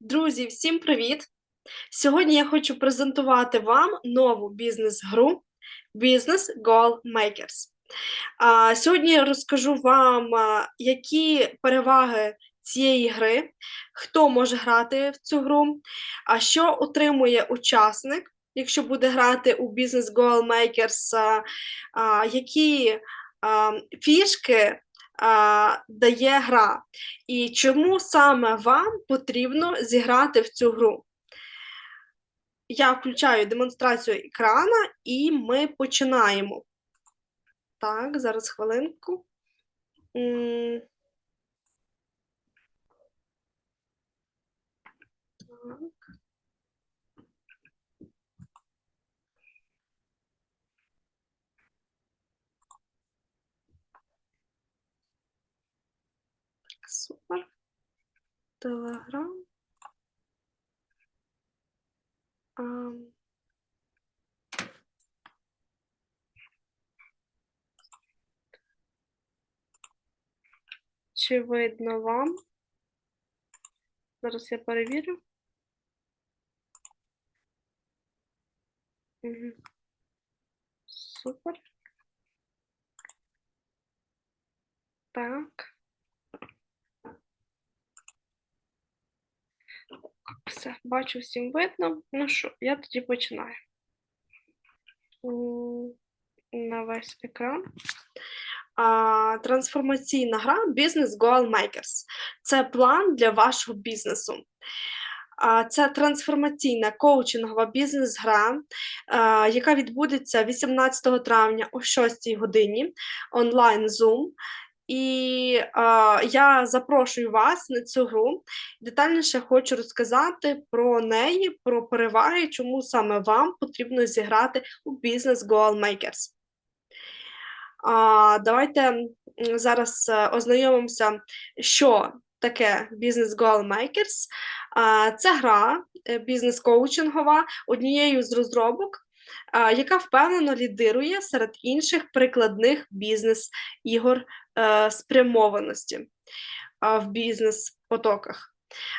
Друзі, всім привіт! Сьогодні я хочу презентувати вам нову бізнес-гру Business Goal Makers. Сьогодні я розкажу вам, які переваги цієї гри, хто може грати в цю гру, а що отримує учасник, якщо буде грати у Business Goal Makers, які фішки а, дає гра, і чому саме вам потрібно зіграти в цю гру. Я включаю демонстрацію екрана і ми починаємо. Так, зараз хвилинку. Так. Супер. Телеграм. Ам. Чи видно вам? Зараз я перевірю. Супер. Так. Все, бачу, всім видно. Ну що, я тоді починаю. На весь екран. А, трансформаційна гра Business Goal Makers. Це план для вашого бізнесу. А, Це трансформаційна коучингова бізнес-гра, яка відбудеться 18 травня о 6 годині онлайн Zoom. І а, я запрошую вас на цю гру. Детальніше хочу розказати про неї, про переваги, чому саме вам потрібно зіграти у Business Goal Makers. А, давайте зараз е, ознайомимося, що таке Business Goal Makers. А, це гра е, бізнес-коучингова однією з розробок, яка впевнено лідирує серед інших прикладних бізнес-ігор е, спрямованості в бізнес-потоках.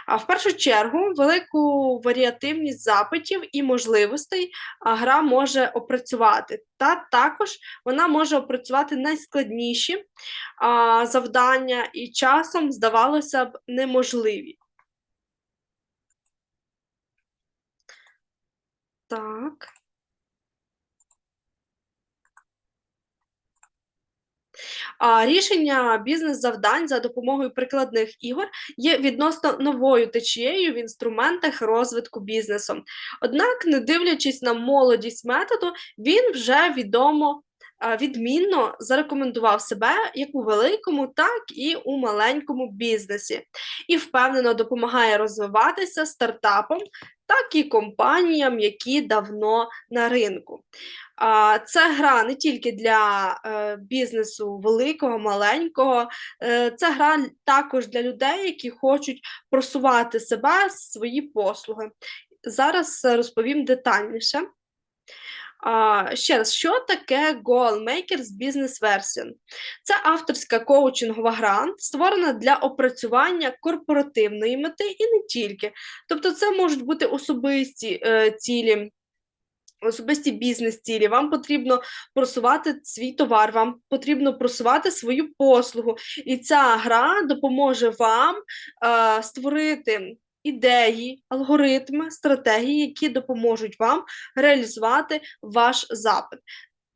А в першу чергу велику варіативність запитів і можливостей гра може опрацювати. Та також вона може опрацювати найскладніші завдання і часом, здавалося б, неможливі. Так. А, Рішення бізнес-завдань за допомогою прикладних ігор є відносно новою течією в інструментах розвитку бізнесу. Однак, не дивлячись на молодість методу, він вже відомо. Відмінно зарекомендував себе як у великому, так і у маленькому бізнесі, і впевнено допомагає розвиватися стартапам, так і компаніям, які давно на ринку. Це гра не тільки для е, бізнесу великого, маленького, е, це гра також для людей, які хочуть просувати себе, свої послуги. Зараз розповім детальніше. А, ще раз, що таке Goal Makers Business Version? Це авторська коучингова гра, створена для опрацювання корпоративної мети і не тільки. Тобто, це можуть бути особисті е, цілі. Особисті бізнес-цілі, вам потрібно просувати свій товар, вам потрібно просувати свою послугу, і ця гра допоможе вам е, створити ідеї, алгоритми, стратегії, які допоможуть вам реалізувати ваш запит.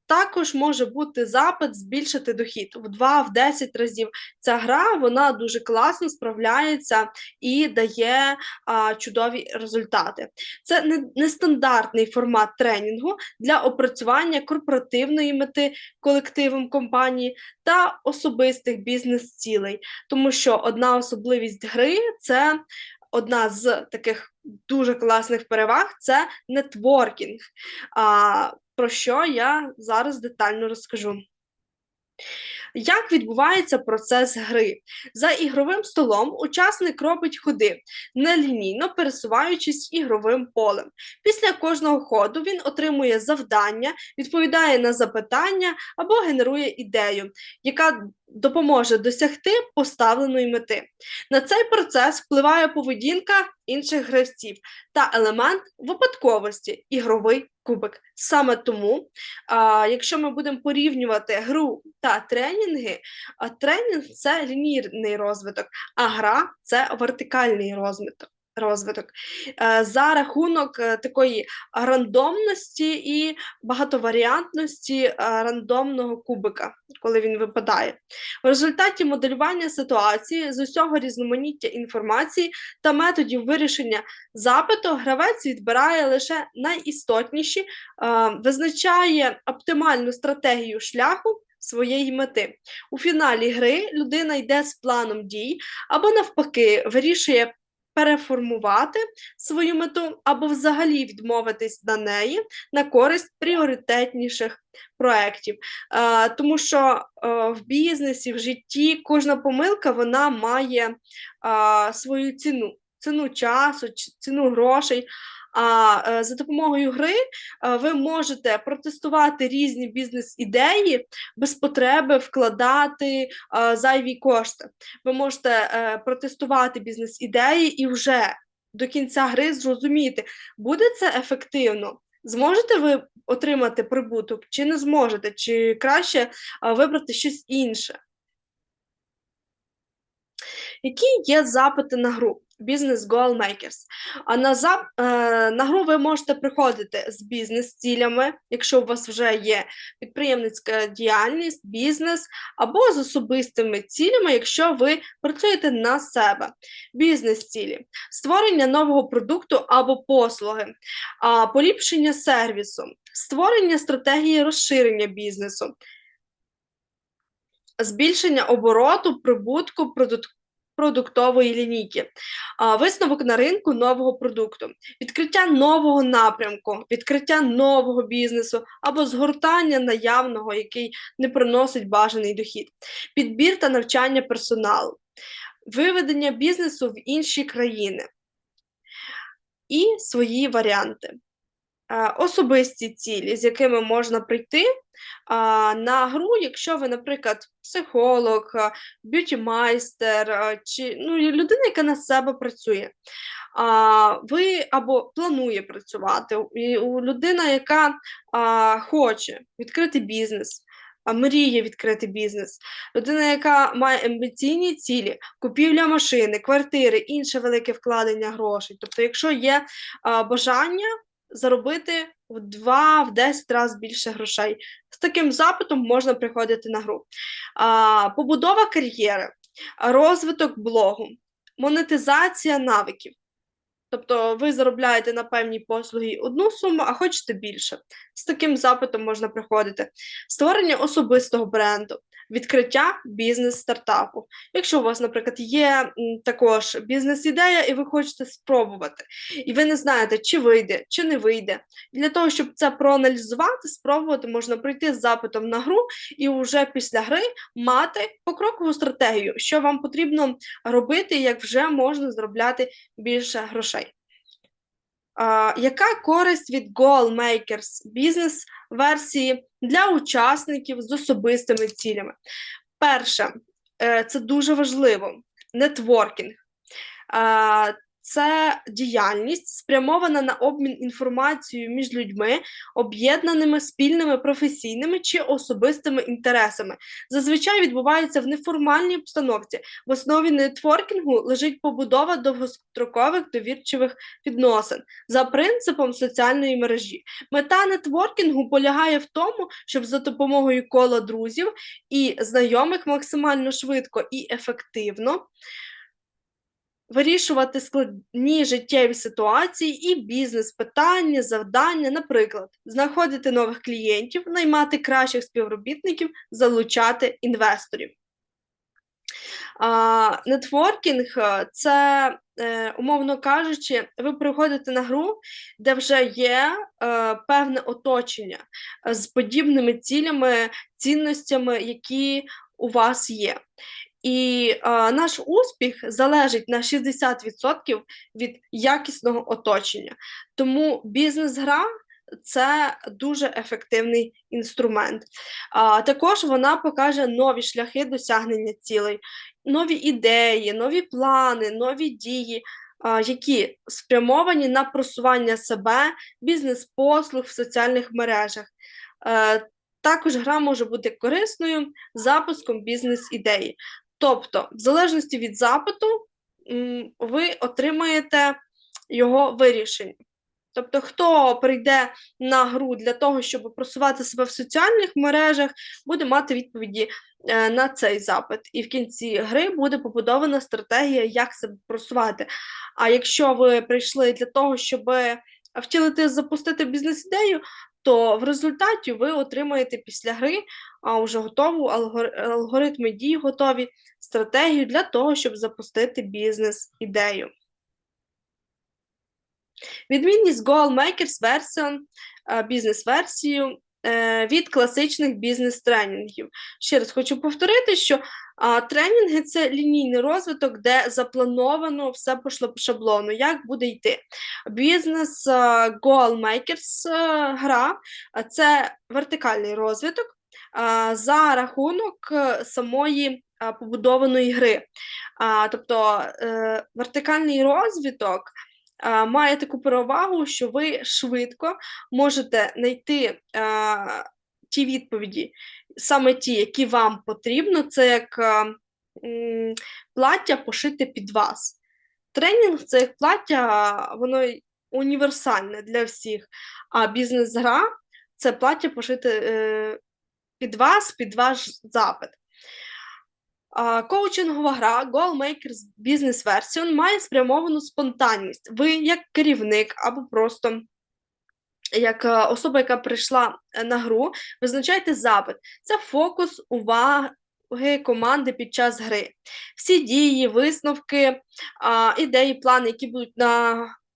Також може бути запит збільшити дохід в 2-10 разів. Ця гра вона дуже класно справляється і дає а, чудові результати. Це не, нестандартний формат тренінгу для опрацювання корпоративної мети колективом компанії та особистих бізнес-цілей, тому що одна особливість гри це одна з таких дуже класних переваг це нетворкінг. Про що я зараз детально розкажу. Як відбувається процес гри? За ігровим столом учасник робить ходи, нелінійно пересуваючись ігровим полем. Після кожного ходу він отримує завдання, відповідає на запитання або генерує ідею, яка допоможе досягти поставленої мети. На цей процес впливає поведінка інших гравців та елемент випадковості ігровий кубик. Саме тому, а, якщо ми будемо порівнювати гру та тренінги, тренінг це лінійний розвиток, а гра це вертикальний розвиток. Розвиток Е, за рахунок е, такої рандомності і багатоваріантності е, рандомного кубика, коли він випадає. В результаті моделювання ситуації з усього різноманіття інформації та методів вирішення запиту гравець відбирає лише найістотніші, визначає оптимальну стратегію шляху своєї мети. У фіналі гри людина йде з планом дій або навпаки вирішує переформувати свою мету або взагалі відмовитись на неї на користь пріоритетніших проєктів. Е, тому що е, в бізнесі, в житті кожна помилка вона має е, свою ціну, ціну часу, ціну грошей. А е, за допомогою гри е, ви можете протестувати різні бізнес-ідеї без потреби вкладати е, зайві кошти. Ви можете протестувати бізнес-ідеї і вже до кінця гри зрозуміти, буде це ефективно. Зможете ви отримати прибуток, чи не зможете, чи краще вибрати щось інше. Які є запити на гру? Бізнес Goal Makers. А на, зап... е, на гру ви можете приходити з бізнес-цілями, якщо у вас вже є підприємницька діяльність, бізнес, або з особистими цілями, якщо ви працюєте на себе. Бізнес-цілі, створення нового продукту або послуги, поліпшення сервісу, створення стратегії розширення бізнесу, збільшення обороту, прибутку, продуктової лінійки, висновок на ринку нового продукту, відкриття нового напрямку, відкриття нового бізнесу або згортання наявного, який не приносить бажаний дохід, підбір та навчання персоналу, виведення бізнесу в інші країни. І свої варіанти. Е, Особисті цілі, з якими можна прийти на гру, якщо ви, наприклад, психолог, а, б'юті-майстер, чи ну, людина, яка на себе працює. Ви або планує працювати, і людина, яка хоче відкрити бізнес, мріє відкрити бізнес, людина, яка має амбіційні цілі, купівля машини, квартири, інше велике вкладення грошей. Тобто, якщо є бажання заробити в 2 в 10 разів більше грошей. З таким запитом можна приходити на гру. А, побудова кар'єри, розвиток блогу, монетизація навиків. Тобто ви заробляєте на певній послуги одну суму, а хочете більше. З таким запитом можна приходити. Створення особистого бренду, відкриття бізнес-стартапу. Якщо у вас, наприклад, є також бізнес-ідея, і ви хочете спробувати, і ви не знаєте, чи вийде, чи не вийде. Для того, щоб це проаналізувати, спробувати, можна прийти з запитом на гру і вже після гри мати покрокову стратегію, що вам потрібно робити, як вже можна заробляти більше грошей. Яка користь від Goal Makers бізнес версії для учасників з особистими цілями? Перше, е, це дуже важливо. Нетворкінг. Це діяльність спрямована на обмін інформацією між людьми, об'єднаними спільними професійними чи особистими інтересами. Зазвичай відбувається в неформальній обстановці. В основі нетворкінгу лежить побудова довгострокових довірчивих відносин за принципом соціальної мережі. Мета нетворкінгу полягає в тому, щоб за допомогою кола друзів і знайомих максимально швидко і ефективно вирішувати складні життєві ситуації і бізнес-питання, завдання, наприклад, знаходити нових клієнтів, наймати кращих співробітників, залучати інвесторів. Нетворкінг е, це, е, умовно кажучи, ви приходите на гру, де вже є е, певне оточення з подібними цілями, цінностями, які у вас є. І е, наш успіх залежить на 60% від якісного оточення. Тому бізнес-гра це дуже ефективний інструмент. А, також вона покаже нові шляхи досягнення цілей, нові ідеї, нові плани, нові дії, які спрямовані на просування себе, бізнес-послуг в соціальних мережах. Е, також гра може бути корисною запуском бізнес-ідеї. Тобто, в залежності від запиту, ви отримаєте його вирішення. Тобто, хто прийде на гру для того, щоб просувати себе в соціальних мережах, буде мати відповіді е, на цей запит. І в кінці гри буде побудована стратегія, як себе просувати. А якщо ви прийшли для того, щоб втілити, запустити бізнес-ідею, то в результаті ви отримаєте після гри а, вже готову алгор- алгоритми дій, готові стратегію для того, щоб запустити бізнес-ідею. Відмінність GoalMakers версіон, бізнес-версію від класичних бізнес-тренінгів. Ще раз хочу повторити, що тренінги це лінійний розвиток, де заплановано все по шаблону, як буде йти. Бізнес е, Goal Makers е, гра це вертикальний розвиток за рахунок е, самої побудованої гри. Тобто е, вертикальний розвиток має таку перевагу, що ви швидко можете знайти а, ті відповіді, саме ті, які вам потрібно, це як м, плаття пошите під вас. Тренінг це як плаття, воно універсальне для всіх, а бізнес-гра це плаття пошите е, під вас, під ваш запит. Коучингова гра Goal Makers Business Version має спрямовану спонтанність. Ви, як керівник або просто як е, особа, яка прийшла е, на гру, визначайте запит. Це фокус уваги команди під час гри. Всі дії, висновки, ідеї, плани, які будуть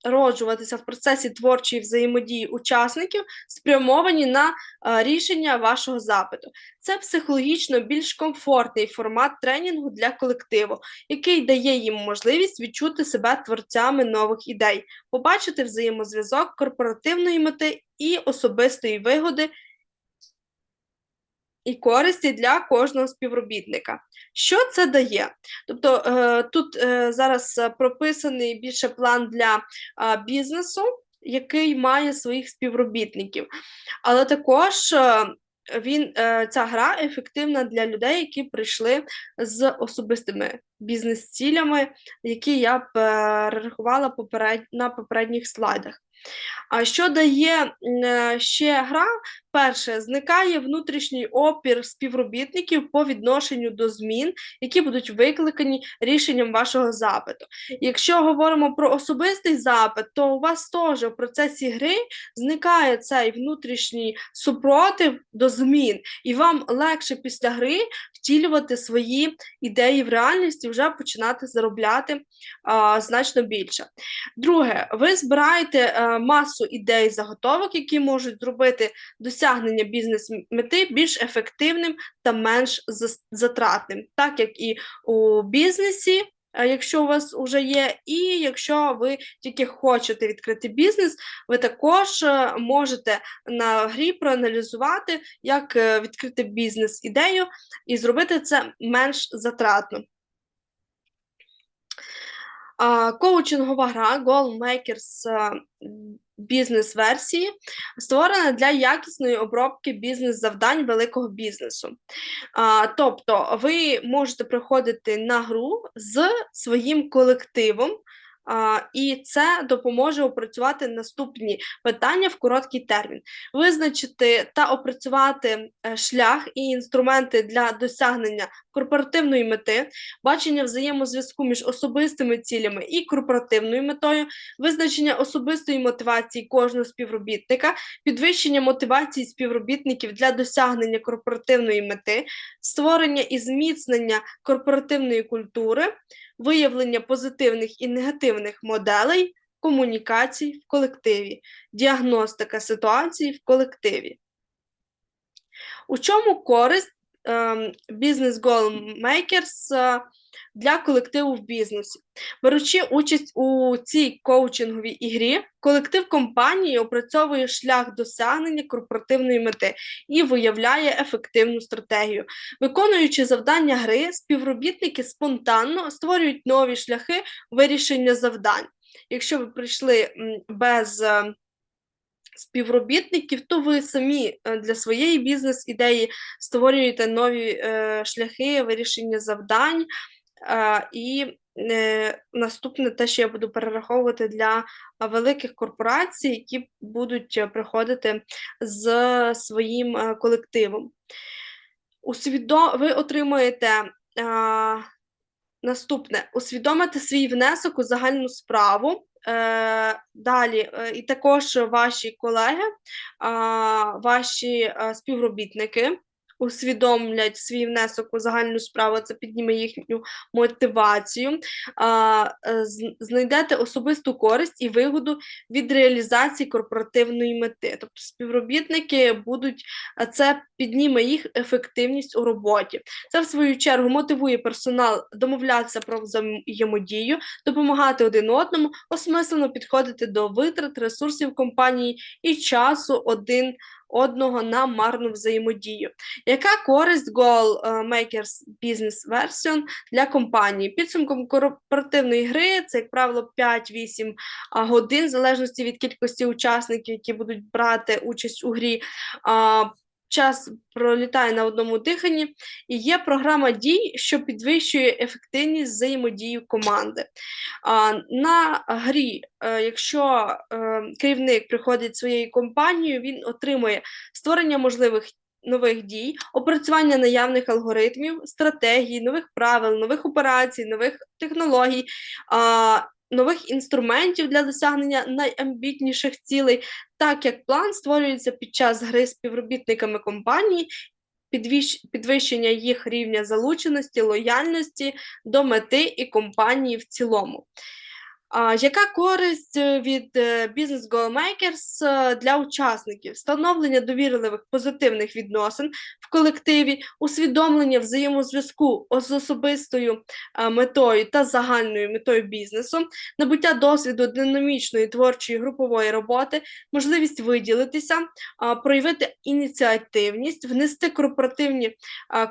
народжуватися в процесі творчої взаємодії учасників, спрямовані на а, рішення вашого запиту. Це психологічно більш комфортний формат тренінгу для колективу, який дає їм можливість відчути себе творцями нових ідей, побачити взаємозв'язок корпоративної мети і особистої вигоди і користі для кожного співробітника. Що це дає? Тобто е, тут е, зараз прописаний більше план для бізнесу, який має своїх співробітників, але також е, він, ця гра ефективна для людей, які прийшли з особистими бізнес-цілями, які я перерахувала поперед... на попередніх слайдах. А що дає ще гра? Перше, зникає внутрішній опір співробітників по відношенню до змін, які будуть викликані рішенням вашого запиту. Якщо говоримо про особистий запит, то у вас теж в процесі гри зникає цей внутрішній супротив до змін, і вам легше після гри втілювати свої ідеї в реальність і вже починати заробляти а, значно більше. Друге, ви збираєте а, масу ідей заготовок, які можуть зробити досягнення бізнес-мети більш ефективним та менш затратним, так як і у бізнесі. Якщо у вас вже є, і якщо ви тільки хочете відкрити бізнес, ви також е, можете на грі проаналізувати, як е, відкрити бізнес-ідею і зробити це менш затратно. Коучингова гра Goal Makers е, бізнес-версії створена для якісної обробки бізнес-завдань великого бізнесу. А, Тобто ви можете приходити на гру з своїм колективом. І це допоможе опрацювати наступні питання в короткий термін, визначити та опрацювати е, шлях і інструменти для досягнення корпоративної мети, бачення взаємозв'язку між особистими цілями і корпоративною метою, визначення особистої мотивації кожного співробітника, підвищення мотивації співробітників для досягнення корпоративної мети, створення і зміцнення корпоративної культури, виявлення позитивних і негативних моделей комунікацій в колективі, діагностика ситуації в колективі. У чому користь ем, Business Goal Makers для колективу в бізнесі. Беручи участь у цій коучинговій ігрі, колектив компанії опрацьовує шлях досягнення корпоративної мети і виявляє ефективну стратегію. Виконуючи завдання гри, співробітники спонтанно створюють нові шляхи вирішення завдань. Якщо ви прийшли без е, співробітників, то ви самі е, для своєї бізнес-ідеї створюєте нові е, шляхи вирішення завдань. І е, наступне те, що я буду перераховувати для великих корпорацій, які будуть приходити з своїм колективом. Ви отримуєте наступне: усвідомити свій внесок у загальну справу. Е, далі, е, і також ваші колеги, ваші е, співробітники усвідомлять свій внесок у загальну справу, це підніме їхню мотивацію, е, знайдете особисту користь і вигоду від реалізації корпоративної мети. Тобто співробітники будуть, а це підніме їх ефективність у роботі. Це, в свою чергу, мотивує персонал домовлятися про взаємодію, допомагати один одному, осмислено підходити до витрат, ресурсів компанії і часу один одного на марну взаємодію. Яка користь Goal е, Business Version для компанії? Підсумком корпоративної гри це, як правило, 5-8 годин, в залежності від кількості учасників, які будуть брати участь у грі. Час пролітає на одному диханні, і є програма дій, що підвищує ефективність взаємодії команди. На грі, е, якщо е, керівник приходить своєю компанією, він отримує створення можливих нових дій, опрацювання наявних алгоритмів, стратегій, нових правил, нових операцій, нових технологій. а, Нових інструментів для досягнення найамбітніших цілей, так як план створюється під час гри співробітниками компанії, підвищ- підвищення їх рівня залученості, лояльності до мети і компанії в цілому. Яка користь е, від е, Business Goal Makers е, для учасників? Встановлення довірливих позитивних відносин в колективі, усвідомлення взаємозв'язку з особистою е, метою та загальною метою бізнесу, набуття досвіду динамічної творчої групової роботи, можливість виділитися, проявити ініціативність, внести корпоративні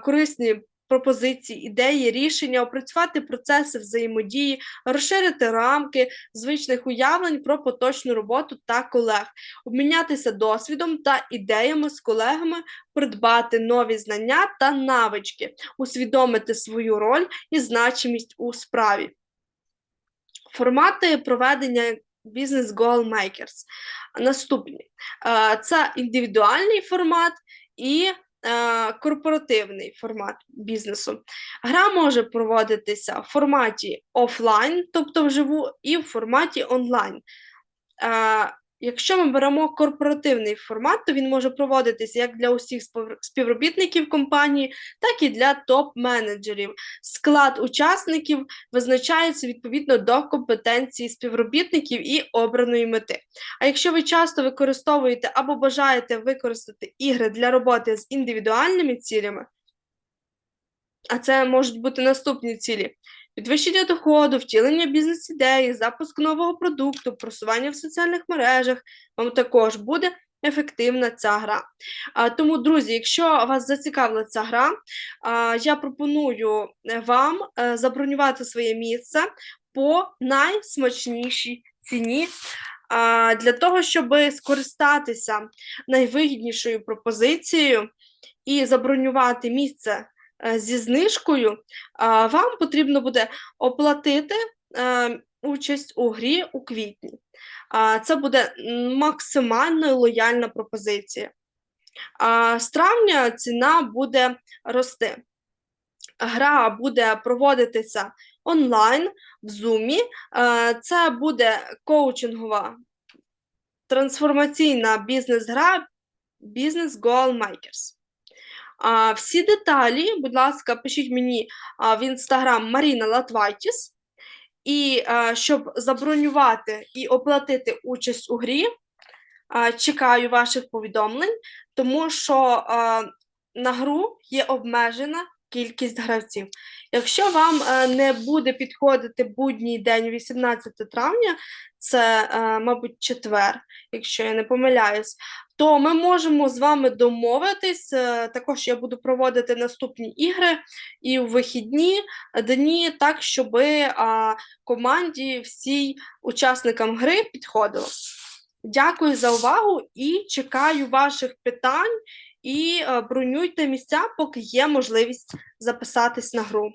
корисні пропозиції, ідеї, рішення, опрацювати процеси взаємодії, розширити рамки звичних уявлень про поточну роботу та колег, обмінятися досвідом та ідеями з колегами, придбати нові знання та навички, усвідомити свою роль і значимість у справі. Формати проведення Business Goal Makers. Наступні. Е, Це індивідуальний формат і корпоративний формат бізнесу. Гра може проводитися в форматі офлайн, тобто вживу, і в форматі онлайн. Якщо ми беремо корпоративний формат, то він може проводитися як для усіх співробітників компанії, так і для топ-менеджерів. Склад учасників визначається відповідно до компетенції співробітників і обраної мети. А якщо ви часто використовуєте або бажаєте використати ігри для роботи з індивідуальними цілями, а це можуть бути наступні цілі: підвищення доходу, втілення бізнес-ідеї, запуск нового продукту, просування в соціальних мережах, вам також буде ефективна ця гра. Тому, друзі, якщо вас зацікавила ця гра, я пропоную е, вам е, забронювати своє місце по найсмачнішій ціні. Для того, щоб скористатися найвигіднішою пропозицією і забронювати місце зі знижкою, вам потрібно буде оплатити е, участь у грі у квітні. Це буде максимально лояльна пропозиція. З травня ціна буде рости. Гра буде проводитися онлайн в Zoom. Е, Це буде коучингова трансформаційна бізнес-гра Business Goal Makers. А, всі деталі, будь ласка, пишіть мені в інстаграм Маріна Латвайтіс. І а, щоб забронювати і оплатити участь у грі, чекаю ваших повідомлень, тому що а, на гру є обмежена кількість гравців. Якщо вам е, не буде підходити будній день 18 травня, це, е, мабуть, четвер, якщо я не помиляюсь, то ми можемо з вами домовитись. е, Також я буду проводити наступні ігри і у вихідні дні, так, щоб команді всій учасникам гри підходило. Дякую за увагу і чекаю ваших питань і е, бронюйте місця, поки є можливість записатись на гру.